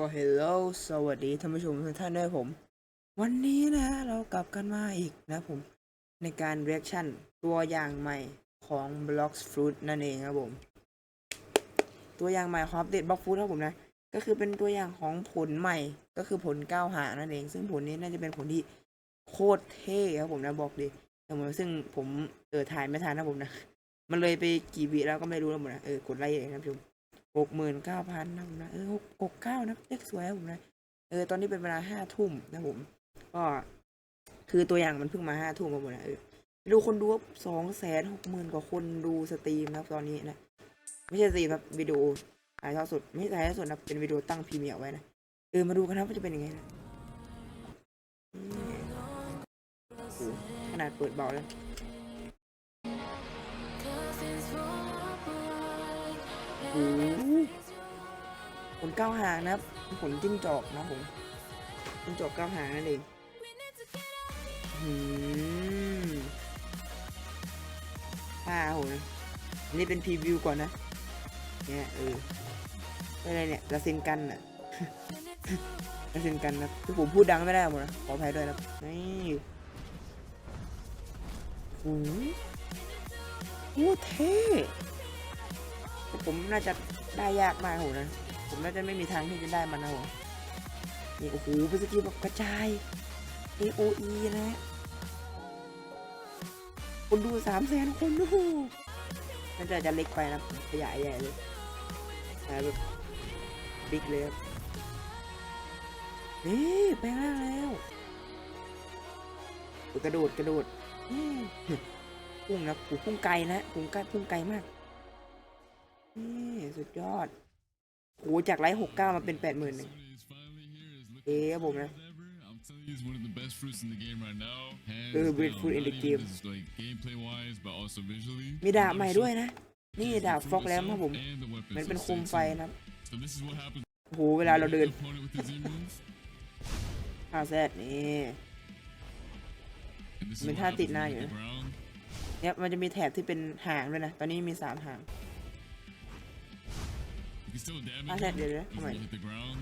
ก็ hello สวัสดีท่านผู้ชมทุกท่านด้วยผม วันนี้นะเรากลับกันมาอีกนะผม ในการ reaction ตัวอย่างใหม่ของ Blocks Fruit นั่นเองครับผม ตัวอย่างใหม่ของ Update Block Fruit ครับผมนะ ก็คือเป็นตัวอย่างของผลใหม่ก็คือผลก้าวหางนั่นเอง ซึ่งผลนี้น่าจะเป็นผลที่โคตรเท่ครับผมนะบอกดิแต่ผมซึ่งผมเออถ่ายไม่ทันนะผมนะ มันเลยไปกี่วิแล้วก็ไม่รู้แล้วผมนะเออกดไลค์เองนะผู้ชม หกหมื่นเก้าพันนะผมนะเออหกหกเก้านะเลขสวยนะผมนะเออตอนนี้เป็นเวลาห้าทุ่มนะผม ก็คือตัวอย่างมันเพิ่งมาห้าทุ่มมาหมดนะเออดูคนดูสองแสนหกหมื่นกว่าคนดูสตรีมนะตอนนี้นะ ไม่ใช่สตรีมครับวิดีโอถ่ายทอดสดไม่ใช่ถ่ายทอดสดนะเป็นวิดีโอตั้งพรีเมียร์ไว้นะเออมาดูกันนะว่าจะเป็นยังไงนะขนาดเปิดเบาแล้ว โอ้โหผลเก้าหางนะครับผลจิ้งจอกนะผมจิ้งจอกเก้าหางนั่นเองอืมห้าโหนะอันนี้เป็นพรีวิวก่อนนะ เนี่ยเอออะไรเนี่ยลาเซนกันน่ะลาเซนกันนะคือผมพูดดังไม่ได้หมดนะขออภัยด้วยนะนี่โอ้โอ้เท่ ผมน่าจะได้ยากมากโหนะ ผมน่าจะไม่มีทางที่จะได้มันนะผมนี่โอ้โหเป็นสกิลแบบกระจาย AOE นะฮะคนดูสามแสนคนดูน่าจะจะเล็กไปนะขยายใหญ่เลยขยายแบบบิ๊กเลยครับนี่แปลงร่างแล้วกระโดดกระโดดพุ่งนะโอ้โหพุ่งไกลนะพุ่งไกลพุ่งไกลมาก สุดยอดโอ้จากไลท์หกเก้ามาเป็นแปดหมื่นหนึ่งเอ๊ะครับผมนะ I'm telling you, it's one of the best fruits in the game right now. Hands เออ great down. fruit in the Not game. even just like gameplay wise, but also visually. มีดาบใหม่ด้วยนะ นี่ Just the ดาบ fruit ฟอกแลมครับผม itself and the weapon, มัน so เป็น it's โคม sick ไฟ too. นะครับ So this is what happens โอ้โหเวลาเราเดิน when you hit the opponent with the Z move, ท่าแซดนี่ and this is เป็น what ท่า happens ติด when หน้า you อยู่ hit นะ the ground. เนี่ยมันจะมีแถบที่เป็นหางด้วยนะ ตอนนี้มีสามหาง You can still damage ท่าแซด him เดี๋ยวนะ even ทำไม when you hit the ground.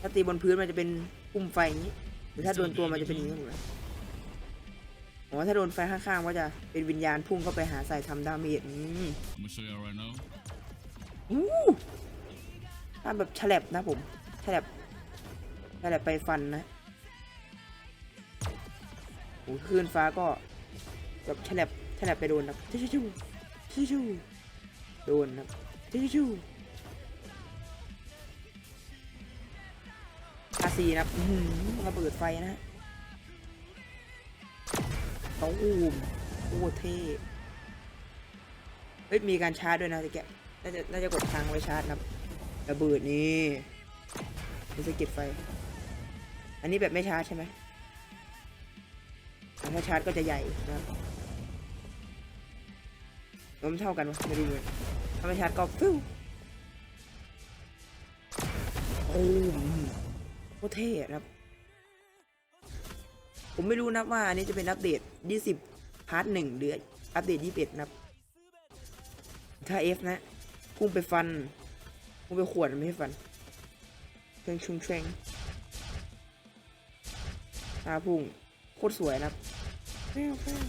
ถ้าตีบนพื้นมันจะเป็นปุ่มไฟอย่างนี้ หรือถ้าโดนตัวมันจะเป็นอย่างนี้หมดเลยอ๋อถ้าโดนไฟข้างๆก็จะเป็นวิญญาณพุ่งเข้าไปหาใส่ทำดาเมจอืม I'm gonna show y'all right now. อู้ถ้าแบบฉลับนะผมฉลับฉลับไปฟันนะโอ้คลื่นฟ้าก็แบบฉลับฉลับไปโดนนะชิชูชิชูโดนนะชิชู ซีนะระเบิดไฟนะต้องอูมโอ้เท่เฮ้ยมีการชาร์จด้วยนะตะแกะน่าจะน่าจะกดค้างไว้ชาร์จนะครับระเบิดนี่มีสะเก็ดไฟ อันนี้แบบไม่ชาร์จใช่ไหมถ้าชาร์จก็จะใหญ่นะครับมันเท่ากันวะไม่รู้เลยถ้าไม่ชาร์จก็ฟิวโอ้ ตรเท่อะนะครับ ผมไม่รู้นะว่าอันนี้จะเป็นอัปเดต 20 พาร์ทหนึ่งหรืออัปเดต 21 นะครับ ถ้า F นะพุ่งไปฟันพุ่งไปขวดไม่ใช่ฟันเพ่งชุงเชงตาพุ่งโคตรสวยนะครับแป้วแป้ว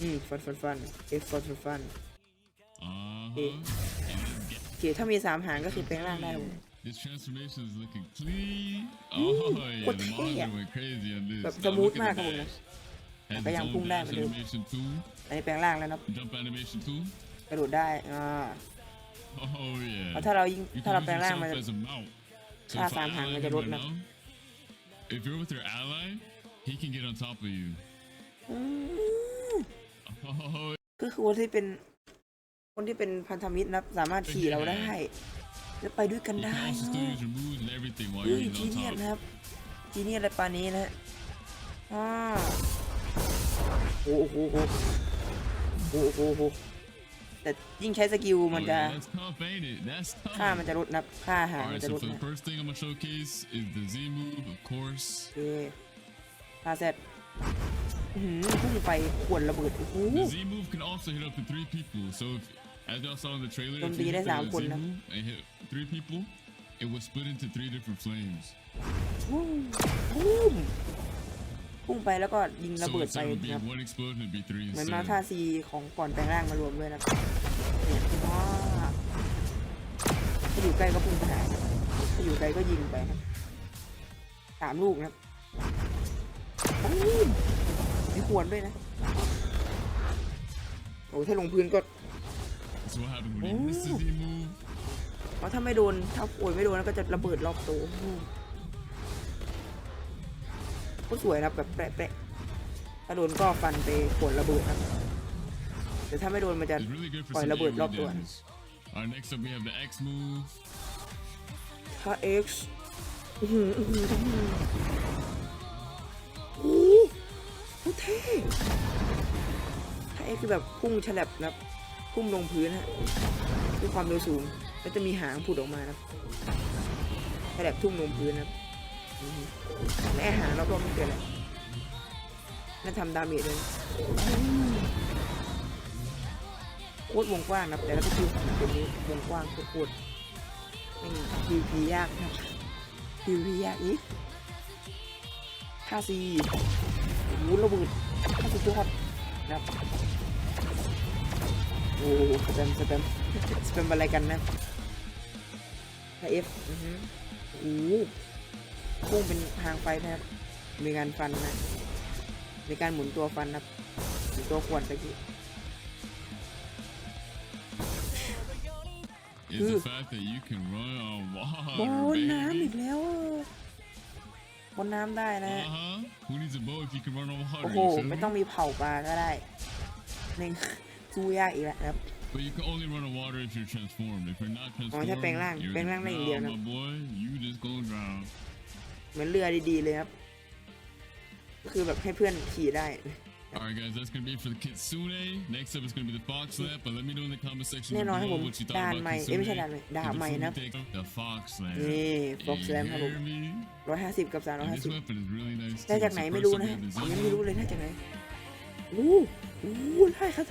อืมฟันฟันฟันเอฟฟันฟันฟัน Uh-huh. Yeah. And then get โอเคถ้ามีสามหางก็คือแปลงร่างได้ครับผม This transformation is looking clean. Ooh, Oh, yeah, what the the monitor heck? went crazy on this. But Now the look mood at the map, dash. Has Kaya its ang own pung dash dami, dude. animation too. อันนี้แปลงร่างแล้วนะครับ Jump animation too. กระโดดได้อ่า Oh เพราะ yeah. ถ้าเรายิ่ง You ถ้าเรา can แปลง use ร่างมัน yourself จะ as a mount. So Ah, if I saan hang ally medyo him road right na. now, if you're with your ally, he can get on top of you. อืม Oh ก็คือคนที่เป็น คนที่เป็นพันธมิตรนะครับสามารถขี่เราได้ แล้วไปด้วยกัน You ได้ can also เน still อะ use your moves and everything while เฮ้ย you're จี on เนีย top. นะครับจีเนียอะไรปานนี้นะฮะอ่าโอ้โหโอ้โหโอ้โหโอ้โหแต่ยิ่งใช้สกิล Oh, มันจะ yeah, that's tough, ain't it? That's ค่า tough. มันจะลดนะครับค่าอาหารมัน Alright, จะ so ลด for นะ the first thing I'm gonna showcase is the Z move, of course. โอเคค่าเสร็จอื้อหือพุ่งไปขวนระเบิดโอ้โห The Z move can also hit up to three people. So if, as y'all saw in the trailer, if Don't you be hit this the out, Z Puna. move and hit three people, it was split into three different flames. ปุ้มปุ้มพุ่งไปแล้วก็ยิงระ So เบิดไป instead of it นะครับ being one explosion, it'd be three เหมือน instead. มาท่าซีของก่อนแปลงร่างมารวมด้วยนะครับเนี่ยว้าถ้าอยู่ใกล้ก็พุ่งไปหานะครับถ้าอยู่ไกลก็ยิงไปครับสามลูกนะครับปุ้มไม่ควรด้วยนะ โอ้ถ้าลงพื้นก็ So what happened when he Oh. misses, he moved. เพราะถ้าไม่โดน ถ้าโอยไม่โดนแล้วก็จะระเบิดรอบตัวอืมก็สวยนะแบบแปะๆถ้าโดนก็ฟันไปขวนระเบิดนะแต่ถ้าไม่โดนมันจะ It's really good for Poi some la AoE bird, lob door. damage. Alright, next up we have the X move. ถ้า X อื้อหืออื้อหืออื้อหือโอ้โหเท่ถ้า X คือแบบพุ่งฉลับนะครับ พุ่งลงพื้นฮะด้วยความเร็วสูงแล้วจะมีหางผุดออกมานะครับฉลับทุ่งลงพื้นนะครับอื้อหือและไอ้หางรอบๆนี่เกิดอะไรนั่นทำดาเมจเลยโคตรวงกว้างนะแต่แล้วก็คือของตัวนี้วงกว้างโคตรๆไม่พีพียากครับพีพียากอีกค่าซีโอ้โหระเบิดค่าสุดยอดนะครับ โอ้โหสแปมสแปมสแปมอะไรกันนะค่าเอฟอือหือโอ้โหพุ่งเป็นทางไฟนะครับ มีการฟันนะ มีการหมุนตัวฟันนะครับหมุนตัวขวดตะกี้ Is Ooh. the fact that you can run on บ water, นน้ำอี baby. กแล้วบนน้ำได้นะ Uh huh. Who needs a boat if you can run on water? โอ้โห you feel ไม่ me? ต้องมีเผาปลาก็ได้หนึ่ง สู้ยากอีกแล้วนะครับ But you can only run on water if you're transformed. If you're not อ๋อถ้า transformed, แปลงร่าง you're แปลงร่างได้อย่างเดียว drown, นะ my boy. You just gonna drown. เหมือนเรือดีๆเลยครับ ก็คือแบบให้เพื่อนขี่ได้ Alright, guys, that's gonna be it for the Kitsune. Next up is gonna be the Fox Lab, but let me know in the comment section แน่นอนครับผ below ม what you thought ด่าน about ใหม่เอ้ยไม่ใช่ด่านใหม่ Kitsune. ดาบ The ใหม่นะ Fruity Take- The Fox Lab. นี่ Fox You Slam ครับผม hear me? ร้อยห้าสิบกับสามร้อย And ห้า this สิบ weapon is really nice ได้ too. จาก So ไหน first ไม่รู้ up, นะ we have the ผมยัง Zeno. ไม่รู้เลยได้จากไหนโอ้โหได้ครับ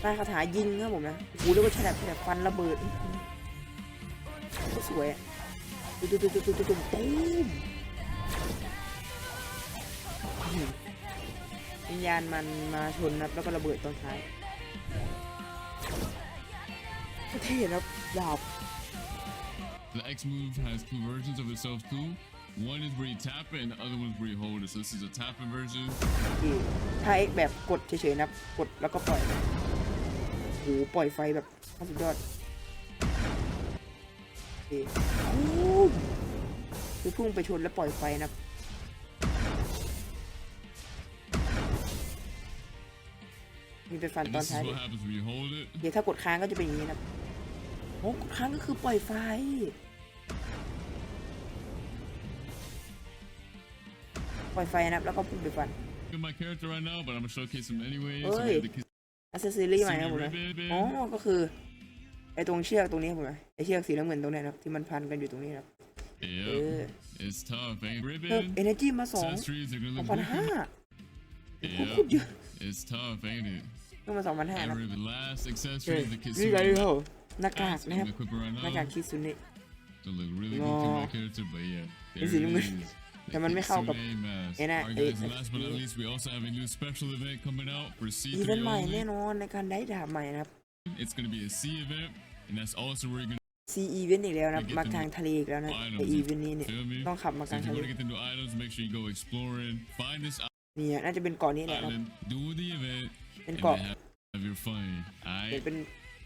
ได้คาถายิงครับผมนะโอ้โหเรียกว่าฉลับฉลับฟันระเบิดสวยอะตุ้มตุ้มตุ้มตุ้มตุ้มตุ้มวิญญาณมันมาชนครับแล้วก็ระเบิดตอนท้ายเท่ครับดาบ The X move has two versions of itself too. One is where you tap it, and the other one is where you hold it. So this is a tapping version. ที่ถ้าเอ็กแบบกดเฉยๆนะครับ กดแล้วก็ปล่อยนะโอ้โหปล่อยไฟแบบสุดยอดโอเคโอ้โหคือพุ่งไปชนแล้วปล่อยไฟนะครับ มีไปฟัน And ตอน this is ท้าย what ด้วย happens when you hold it. เดี๋ยวถ้ากดค้างก็จะเป็นอย่างนี้นะครับโอ้กดค้างก็คือปล่อยไฟ ปล่อยไฟนะครับ แล้วก็พุ่งไปฟัน Look at my character right now, but I'm gonna showcase him anyway. So Oi. we have the Kitsune อัซเซอรี่ใหม่ครับผมนะ ribbon. อ๋อ ก็คือ ไอ้ตรงเชือกตรงนี้ครับผมนะไอ้เชือกสีน้ำเงินตรงเนี้ยนะครับที่มันพันกันอยู่ตรงนี้นะครับ Yep. Yeah. It's tough, ain't เพิ่ม ribbon? เอเนจีมาสอง Accessories are gonna สอง look พันห้า goofy. โคตรเย Yep. อะ It's tough, ain't it? เพิ่มมาสองพันห้า And นะ ribbon. Last เอ accessory อ is the นี่ไร Kitsune. เหรอหน้ากาก mask. นะครับ I'm gonna equip it right หน้ากาก now. คิซุเนะ To look really No. goofy my character, but yeah. There Is it it is. Looking- The แต่มันไม่เข้ากับ Kitsune mask. ไอ้น่ะ Alright ไอ้ guys, last but not least, we also have a new special event coming out for อีเวนต์ C3 ใหม่แน่ only. นอนในการได้ดาบใหม่นะครับ It's gonna be a C event, and that's also where you're gonna ซีอีเวนต์อีกแล้วนะครับ Get มา the ทางทะเลอีกแล้วนะ items ไออีเวนต์นี้เนี่ย feel me? ต้องขับมา So กลาง if you ทะเล want to get the new items, make sure you go exploring, find this เนี่ยน่าจะเป็นเกาะนี้แหละนะครับ island, do the event, เป็น and เกาะ then have, have your fun. เดี๋ยว Alright, เป็น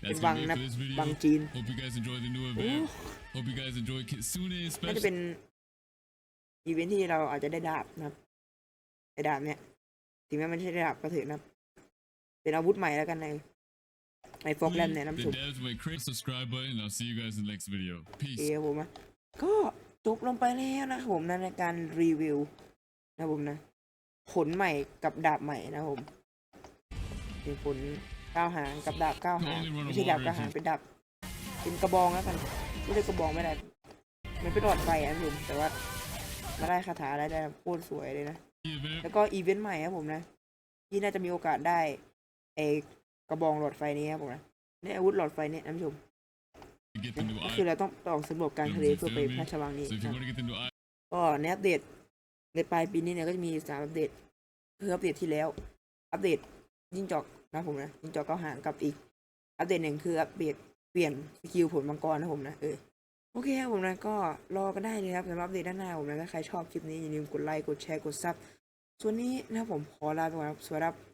เป็น that's วัง gonna be นะ it for this วัง video. จีน Hope you guys enjoyed the new โอ้ event. Hope you guys enjoyed Kitsune น่าจะ especially. เป็น อีเวนท์ที่เราอาจจะได้ดาบนะครับไอ้ดาบเนี่ยถึงแม้มันไม่ใช่ดาบก็เถอะนะครับเป็นอาวุธใหม่แล้วกันในในฟอกแลนด์เนี่ย The น้ำซุป devs went crazy. Subscribe button. I'll see you guys in the next video. เอ Peace. ครับผมนะก็จบลงไปแล้วนะครับผมนะในการรีวิวนะครับผมนะผลใหม่กับดาบใหม่นะครับผมมีผลก้าวหางกับดาบก้าวหางไม่ใช่ดาบก้าวหางเป็นดาบเป็นกระบองแล้วกันไม่ได้กระบองไม่ได้มันเป็นหลอดไฟอะครับผมแต่ว่า มาได้คาถาอะไรได้โคตรสวยเลยนะ Event. แล้วก็อีเวนต์ใหม่ครับผมนะ ที่น่าจะมีโอกาสได้ไอกระบองหลอดไฟนี้ครับผมนะในอาวุธหลอดไฟนี้ท่านผู้ชม to get the new ก็ eye. คือเราต้องออกสำรวจกลารทะเลเพื่อไปพระราชวังนี้ So if ค you รับ want to get the new eye, ก็ในอัปเดตในปลายปีนี้เนี่ยก็จะมีสามอัปเดตคืออัปเดตที่แล้ว อัปเดตยิ่งจอกนะผมนะยิ่งจอกเก้าหางกับอีก อัปเดตหนึ่งคืออัปเดตเปลี่ยนสกิลผลมังกรนะผมนะเออ โอเคครับผมนะก็รอกันได้เลยครับสำหรับเดตด้านหน้าผมนะถ้าใครชอบคลิปนี้อย่าลืมกดไลค์กดแชร์กดซับส่วนนี้นะผมขอลาไปก่อนครับสวัสดีครับ